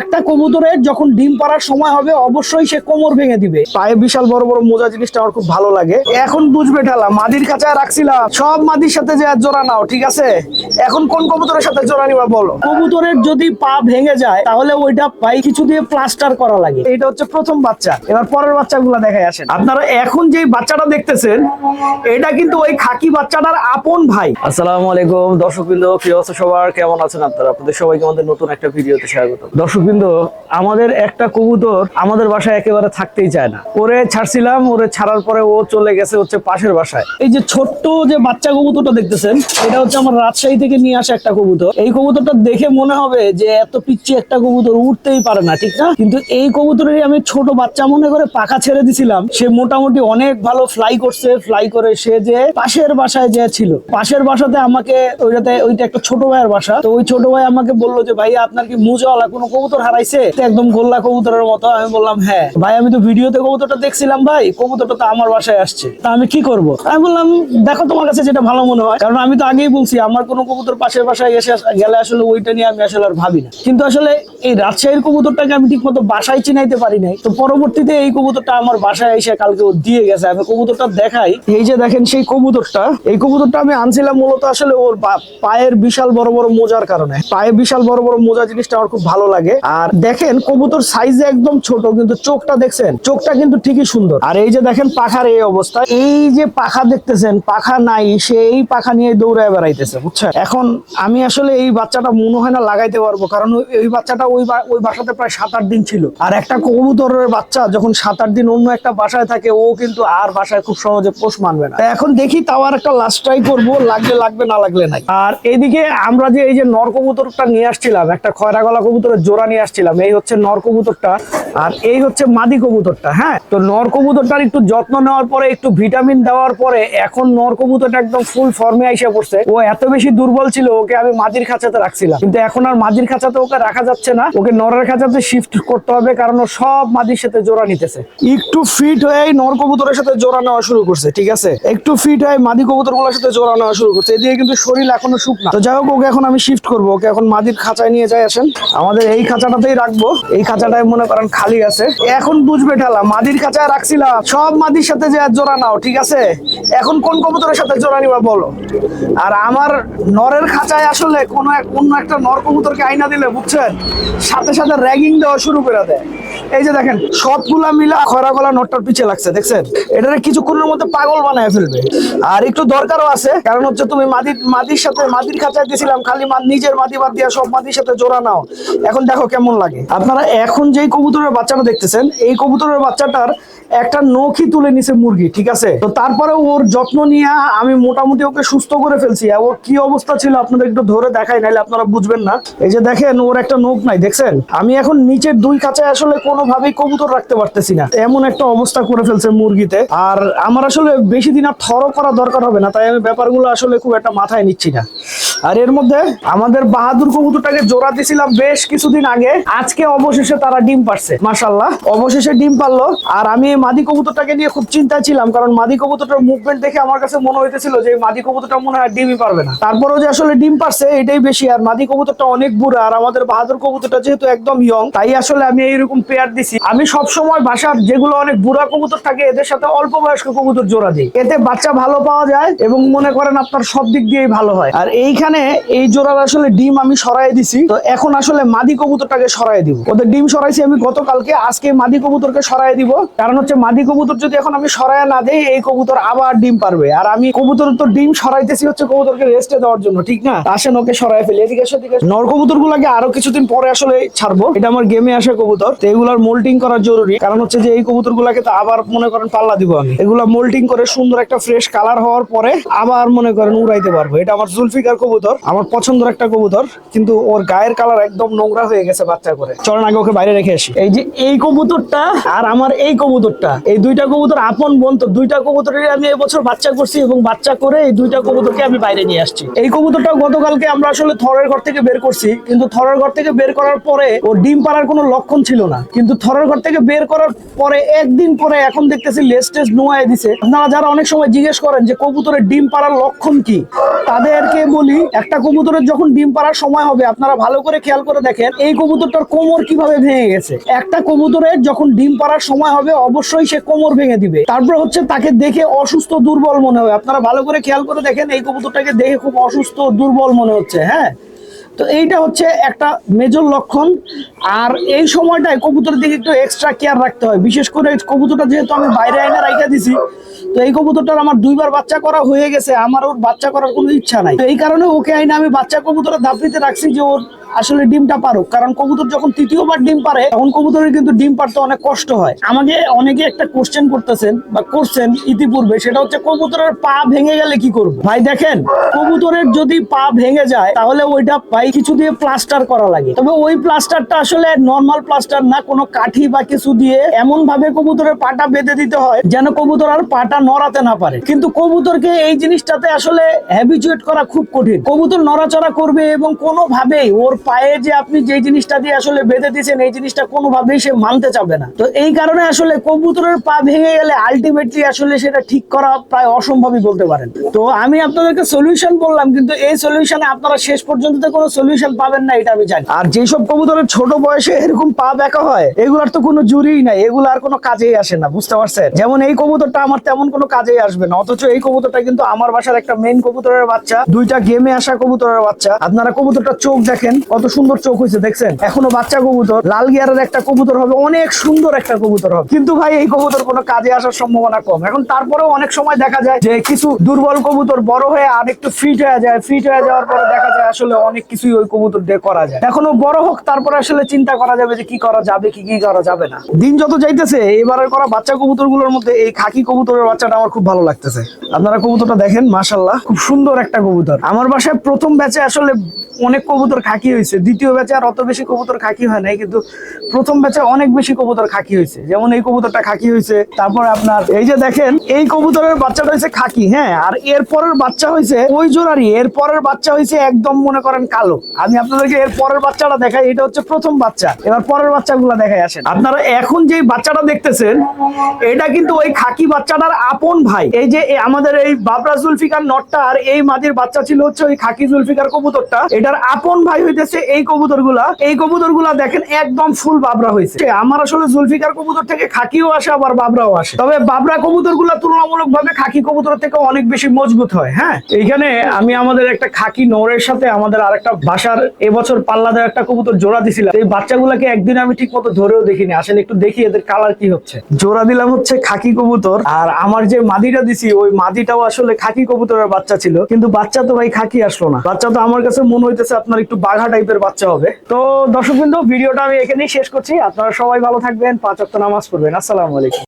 একটা কবুতরের যখন ডিম পাড়ার সময় হবে, অবশ্যই সে কোমর ভেঙে দিবে। পায়ে বিশাল বড় বড় মোজা জিনিসটা আমার খুব ভালো লাগে। এখন বুঝবে ঠেলা, মাদির কাছে রাখছিলাম। সব মাদির সাথে যে জোড়া নাও, ঠিক আছে? এখন কোন কবুতরের সাথে জোড়া নিবা বলো? কবুতরের যদি পা ভেঙে যায়, তাহলে ওইটা পাই কিছু দিয়ে প্লাস্টার করা লাগে। এটা হচ্ছে প্রথম বাচ্চা। এবার পরের বাচ্চাগুলো দেখাই আসেন। আপনারা এখন যে বাচ্চাটা দেখতেছেন, এটা কিন্তু ওই খাকি বাচ্চাটার আপন ভাই। আসসালামু আলাইকুম। দর্শকবৃন্দ কি অবস্থা সবার, কেমন আছেন আপনারা? আপনাদের সবাইকে আমাদের নতুন একটা ভিডিওতে স্বাগত। দর্শকবৃন্দ, আমাদের একটা কবুতর আমাদের বাসায় একেবারে থাকতেই চায় না। ওরে ছাড়ছিলাম, ওরে ছাড়ার পরে ও চলে গেছে হচ্ছে পাশের বাসায়। এই যে ছোট্ট যে বাচ্চা কবুতরটা দেখতেছেন, এটা হচ্ছে আমার রাজশাহী থেকে নিয়ে আসা একটা কবুতর। এই কবুতরটা দেখে মনে হবে যে এত পিচ্ছি একটা কবুতর উঠতেই পারে না, ঠিক না? কিন্তু এই কবুতরেরই আমি ছোট বাচ্চা মনে করে পাখা ছেড়ে দিছিলাম। সে মোটামুটি অনেক ভালো ফ্লাই করছে ফ্লাই করে সে যে পাশের বাসায় যে ছিল। পাশের বাসাতে আমাকে ওইটাতে, ওইটা একটা ছোট ভাইয়ের বাসা। তো ওই ছোট ভাই আমাকে বলল যে ভাই আপনার কি মুজওয়ালা কোনো কবুতর হারাইছে একদম গোল্লা কবুতরের মতো। আমি বললাম হ্যাঁ ভাই, আমি তো ভিডিওতে কবুতরটা দেখছিলাম, ভাই, কবুতরটা তো আমার বাসায় আসছে। তা আমি কি করব? আমি বললাম, দেখো তোমার কাছে যেটা ভালো মনে হয়। কারণ আমি তো আগেই বলছি, আমার কোনো কবুতর পাশের বাসায় এসে গেলে আসলে ওইটা নিয়ে আমি আসলে আর ভাবি না। কিন্তু আসলে এই রাজশাহীর কবুতরটাকে আমি ঠিক মতো বাসায় চিনাইতে পারি নাই। তো পরবর্তীতে এই কবুতরটা আমার বাসায় এসে কালকে ও দিয়ে গেছে। আমি কবুতরটা দেখাই। এই যে দেখেন সেই কবুতরটা, এই কবুতরটা আমি আনছিলাম মূলত আসলে ওর পায়ের বিশাল বড় বড় মোজার কারণে। পায়ে বিশাল বড় বড় মোজা জিনিসটা আমার খুব ভালো লাগে। আর দেখেন কবুতর সাইজে একদম ছোট কিন্তু চোখটা দেখছেন চোখটা কিন্তু ঠিকই সুন্দর। আর এই যে দেখেন পাখার এই অবস্থা। এই যে পাখা দেখতেছেন পাখা নাই সে এই পাখা নিয়ে দৌড়ায় বেড়াইতেছে বুঝছেন? এখন আমি আসলে এই বাচ্চাটা মনে হয় না লাগাইতে পারব কারণ ওই- বাচ্চাটা ওই ওই বাসাতে প্রায় সাত আট দিন ছিল। আর একটা কবুতরের বাচ্চা যখন সাত আট দিন অন্য একটা বাসায় থাকে ও কিন্তু আর বাসায় খুব সহজে পোষ মানবে না। এখন দেখি তাও আর একটা লাস্ট ট্রাই করব লাগলে লাগবে না লাগলে নাই। আর এইদিকে আমরা যে এই যে নর কবুতরটা নিয়ে আসছিলাম একটা খয়রা গলা কবুতরের জোড়া নিয়ে আসছিলাম। এই হচ্ছে নর কবুতরটা। আর এই হচ্ছে মাদি কবুতরটা হ্যাঁ? তো নর কবুতরটার একটু যত্ন নেওয়ার পরে, একটু ভিটামিন দেওয়ার পরে, এখন নর কবুতরটা একদম ফুল ফর্মে আইসা পড়ছে। ও এত বেশি দুর্বল ছিল, ওকে আমি মাদির খাঁচাতে রাখছিলাম। কিন্তু এখন আর মাদির খাঁচাতে ওকে রাখা যাচ্ছে না। ওকে নরের খাঁচাতে শিফট করতে হবে, কারণ ও সব মাদির সাথে জোড়া নিতেছে। একটু ফিট হয়ে নর কবুতরের সাথে জোড়া নেওয়া শুরু করছে, ঠিক আছে? একটু ফিট হয়ে মাদি কবুতরগুলোর সাথে জোড়া নেওয়া শুরু করছে। এদিকে কিন্তু শরীর এখনও শুকনা। তো যাই হোক, ওকে এখন আমি শিফট করব। ওকে এখন মাদির খাঁচায় নিয়ে যাই, আসেন। আমাদের এই খাঁচাটাতেই রাখব। এই খাঁচাটায় মনে করেন খালি আছে। এখন বুঝবে ঠেলা মাদির খাঁচায় রাখছিলাম সব মাদির সাথে যে জোড়া নাও, ঠিক আছে? এখন কোন কবুতরের সাথে জোড়া নিবা বলো? আর আমার নরের খাঁচায় আসলে কোনো এক অন্য একটা নর কবুতরকে আইনা দিলে, বুঝছেন? সাথে সাথে র্যাগিং দেওয়া শুরু করে দেয়। এই যে দেখেন, সবগুলা মিলা খরা গলা নটটার পিছে লাগছে, দেখছেন? এটারে কিছুক্ষণের মধ্যে পাগল বানায় ফেলবে। আর একটু দরকারও আছে, কারণ হচ্ছে তুমি মাদির মাদির সাথে, মাদির খাঁচায় দিয়েছিলাম, খালি নিজের মাদি বাদ দিয়া সব মাদির সাথে জোড়া নাও। এখন দেখো কেমন লাগে। আপনারা এখন যেই কবুতরের বাচ্চাটা দেখতেছেন, এই কবুতরের বাচ্চাটার একটা নখি তুলে নিছে মুরগি, ঠিক আছে? তো তারপরে ওর যত্ন নিয়ে আমি মোটামুটি ওকে সুস্থ করে ফেলছি ওর কি অবস্থা ছিল আপনাদের একটু ধরে দেখাই নাইলে আপনারা বুঝবেন না। এই যে দেখেন, ওর একটা নখ নাই, দেখছেন? আমি এখন নিচের দুই কাছে আসলে কোনোভাবেই কবুতর রাখতে পারতেছি না। এমন একটা অবস্থা করে ফেলছে মুরগিতে। আর আমার আসলে বেশি দিন আর থরো করা দরকার হবে না, তাই আমি ব্যাপারগুলো আসলে খুব একটা মাথায় নিচ্ছি না। আর এর মধ্যে আমাদের বাহাদুর কবুতরটাকে জোড়া দিছিলাম বেশ কিছুদিন আগে। আজকে অবশেষে তারা ডিম পারছে মাশাল্লাহ অবশেষে ডিম পারল আর আমি মাদি কবুতরটাকে নিয়ে খুব চিন্তায় ছিলাম, কারণ মাদি কবুতরটার মুভমেন্ট দেখে আমার কাছে মনে হইতেছিল যে মাদি কবুতরটা মনে হয় ডিমই পারবে না। তারপরেও যে আসলে ডিম পারছে এটাই বেশি। আর মাদি কবুতরটা অনেক বুড়া, আর আমাদের বাহাদুর কবুতরটা যেহেতু একদম ইয়ং তাই আসলে আমি এইরকম পেয়ার দিছি, আমি সব সময় বাসার যেগুলো অনেক বুড়া কবুতর থাকে, এদের সাথে অল্প বয়স্ক কবুতর জোড়া দিই। এতে বাচ্চা ভালো পাওয়া যায় এবং মনে করেন আপনার সব দিক দিয়েই ভালো হয়। আর এইখানে এই জোড়ার আসলে ডিম আমি সরাই দিছি, তো এখন আসলে মাদি কবুতরটাকে সরাই দিব। ওদের ডিম সরাইছি আমি গতকালকে, আজকে মাদি কবুতরকে সরাই দিব। কারণ হচ্ছে মাদি কবুতর যদি এখন আমি সরাই না দেই, এই কবুতর আবার ডিম পারবে। আর আমি কবুতর তো ডিম সরাইতেছি হচ্ছে কবুতরকে রেস্টে দেওয়ার জন্য, ঠিক না? আসেন ওকে সরাই ফেলি। এদিকে এসো। নর কবুতর গুলাকে আরও কিছুদিন পরে আসলে ছাড়বো। এটা আমার গেমে আসে কবুতর। তো এগুলার মোল্টিং করা জরুরি। কারণ হচ্ছে যে এই কবুতর গুলাকে তো আবার মনে করেন পাল্লা দিব আমি। এগুলা মোল্টিং করে সুন্দর একটা ফ্রেশ কালার হওয়ার পরে আবার মনে করেন উড়াইতে পারব। এটা আমার জুলফিকার কবুতর, আমার পছন্দের একটা কবুতর, কিন্তু ওর গায়ের কালার একদম নোংরা হয়ে গেছে বাচ্চা করে। চলেন আগে ওকে বাইরে রেখে আসি। এই যে এই কবুতরটা আর আমার এই কবুতরটা, এই দুইটা কবুতর আপন বোন, তো দুইটা কবুতরের আমি এবছর বাচ্চা করছি এবং বাচ্চা করে এই দুইটা কবুতরকে আমি বাইরে নিয়ে আসছি। এই কবুতরটা গতকালকে আমরা আসলে থরের ঘর থেকে বের করছি, কিন্তু থরের ঘর থেকে বের করার পরে ও ডিম পাড়ার কোনো লক্ষণ ছিল না। কিন্তু কিন্তু থরের ঘর থেকে বের করার পরে একদিন পরে এখন দেখতেছি লেস টেস্ট নোয়াই দিছে। আপনারা যারা অনেক সময় জিজ্ঞেস করেন যে কবুতরের ডিম পাড়ার লক্ষণ কি, তাদেরকে বলি, একটা কবুতরের যখন ডিম পাড়ার সময় হবে, আপনারা ভালো করে খেয়াল করে দেখেন, এই কবুতরটার কোমর কীভাবে ভেঙে গেছে। একটা কবুতরের যখন ডিম পাড়ার সময় হবে, অবশ্যই সে কোমর ভেঙে দিবে। তারপর হচ্ছে তাকে দেখে অসুস্থ দুর্বল মনে হবে আপনারা ভালো করে খেয়াল করে দেখেন, এই কবুতরটাকে দেখে খুব অসুস্থ দুর্বল মনে হচ্ছে হ্যাঁ? তো এইটা হচ্ছে একটা মেজর লক্ষণ। আর এই সময়টায় কবুতরের দিকে একটু এক্সট্রা কেয়ার রাখতে হয়। বিশেষ করে কবুতরটা যেহেতু আমি বাইরে আইনা রাইখা দিছি, তো এই কবুতরটার আমার দুইবার বাচ্চা করা হয়ে গেছে। আমার ওর বাচ্চা করার কোনো ইচ্ছা নাই। তো এই কারণে ওকে আইনা আমি বাচ্চা কবুতরের ধাপড়িতে রাখছি যে ওর আসলে ডিমটা পারুক, কারণ কবুতর যখন তৃতীয়বার ডিম পারে, তখন কবুতরের কিন্তু ডিম পারতে অনেক কষ্ট হয়। আমাকে অনেকে একটা কোশ্চেন করতেছেন বা করছেন ইতিপূর্বে, সেটা হচ্ছে কবুতরের পা ভেঙে গেলে কি করব? ভাই, দেখেন, কবুতরের যদি পা ভেঙে যায়, তাহলে ওইটা ভাই কিছু দিয়ে প্লাস্টার করা লাগে। তবে ওই প্লাস্টারটা আসলে নর্মাল প্লাস্টার না, কোনো কাঠি বা কিছু দিয়ে এমন ভাবে কবুতরের পাটা বেঁধে দিতে হয়, যেন কবুতর আর পাটা নড়াতে না পারে। কিন্তু কবুতরকে এই জিনিসটাতে আসলে হ্যাবিচুয়েট করা খুব কঠিন। কবুতর নড়াচড়া করবে এবং কোনোভাবেই ওর পায়ে যে আপনি যে জিনিসটা দিয়ে আসলে বেঁধে দিয়েছেন, এই জিনিসটা কোনোভাবেই সে মানতে চাবে না। তো এই কারণে আসলে কবুতরের পা ভেঙে গেলে আলটিমেটলি আসলে সেটা ঠিক করা প্রায় অসম্ভবই বলতে পারেন। তো আমি আপনাদেরকে সলিউশন বললাম, কিন্তু এই সলিউশনে আপনারা শেষ পর্যন্ত কোনো সলিউশন পাবেন না, এটা আমি জানি। আর যেসব কবুতরের ছোট বয়সে এরকম পা বেঁকা হয়, এগুলার তো কোনো জুরিই নাই, এগুলো আর কোনো কাজেই আসে না, বুঝতে পারছেন? যেমন এই কবুতরটা আমার তেমন কোনো কাজেই আসবে না, অথচ এই কবুতরটা কিন্তু আমার বাসার একটা মেইন কবুতরের বাচ্চা, দুইটা গেমে আসা কবুতরের বাচ্চা। আপনারা কবুতরটা চোখ দেখেন কত সুন্দর চোখ হয়েছে, দেখছেন? এখনও বাচ্চা কবুতর, লাল গিয়ারের একটা কবুতর হবে, অনেক সুন্দর একটা কবুতর হবে। কিন্তু ভাই, এই কবুতর কোনো কাজে আসার সম্ভাবনা কম। এখন তারপরেও অনেক সময় দেখা যায় যে কিছু দুর্বল কবুতর বড় হয়ে আর একটু ফিট হয়ে যায়। ফিট হয়ে যাওয়ার পরে দেখা যায় আসলে অনেক কিছুই ওই কবুতর দিয়ে করা যায়। এখনও বড় হোক, তারপরে আসলে চিন্তা করা যাবে যে কি করা যাবে কি কি করা যাবে না। দিন যত যাইতেছে এবারের করা বাচ্চা কবুতরগুলোর মধ্যে এই খাকি কবুতরের বাচ্চাটা আমার খুব ভালো লাগতেছে। আপনারা কবুতরটা দেখেন মাশাল্লাহ খুব সুন্দর একটা কবুতর। আমার বাসায় প্রথম ব্যাচে আসলে অনেক কবুতর খাকি হয়েছে। দ্বিতীয় ব্যাচে আর অত বেশি কবুতর খাকি হয় নাই, কিন্তু প্রথম ব্যাচে অনেক বেশি কবুতর খাকি হয়েছে। যেমন এই কবুতরটা খাকি হয়েছে, তারপর আপনার এই যে দেখেন, এই কবুতরের বাচ্চাটা হয়েছে খাকি হ্যাঁ আর এর পরের বাচ্চা হয়েছে ওই জোড়ারই। এর পরের বাচ্চা হয়েছে একদম মনে করেন কালো। আমি আপনাদেরকে এর পরের বাচ্চাটা দেখাই, এটা হচ্ছে প্রথম বাচ্চা। এবার পরের বাচ্চাগুলো দেখাই আসেন। আপনারা এখন যে বাচ্চাটা দেখতেছেন, এটা কিন্তু ওই খাকি বাচ্চাটার আপন ভাই। এই যে আমাদের এই বাবরা জুলফিকার নটটা আর এই মাদির বাচ্চা ছিল হচ্ছে ওই খাকি জুলফিকার কবুতরটা। এটার আপন ভাই হইতেছে এই কবুতরগুলা। এই কবুতরগুলা দেখেন একদম ফুল বাবরা হয়েছে। আমার আসলে জুলফিকার কবুতর থেকে খাকিও আসে, আবার বাবরাও আসে। তবে বাবরা কবুতরগুলা তুলনামূলক ভাবে খাকি কবুতর থেকে অনেক বেশি মজবুত হয় হ্যাঁ? এইখানে আমি আমাদের একটা খাকি নরের সাথে আমাদের আরেকটা বাসার এবছর পাল্লা দেওয়া একটা কবুতর জোড়া দিছিলাম। এই বাচ্চাগুলাকে একদিন আমি ঠিক মতো ধরেও দেখিনি। আসলে একটু দেখি এদের কালার কি হচ্ছে। জোড়া দিলাম হচ্ছে খাকি কবুতর, আর আমার যে মাদিটা দিছি, ওই মাদিটাও আসলে খাকি কবুতরের বাচ্চা ছিল। কিন্তু বাচ্চা তো ভাই খাকি আসলো না। বাচ্চা তো আমার কাছে মনে হইতেছে আপনার একটু বাঘা টাইপের বাচ্চা হবে। তো দর্শক ভিডিওটা আমি এখানেই শেষ করছি। আপনারা সবাই ভালো থাকবেন, পাঁচ অক্ট নামাজ পড়বেন। আসসালামু আলাইকুম।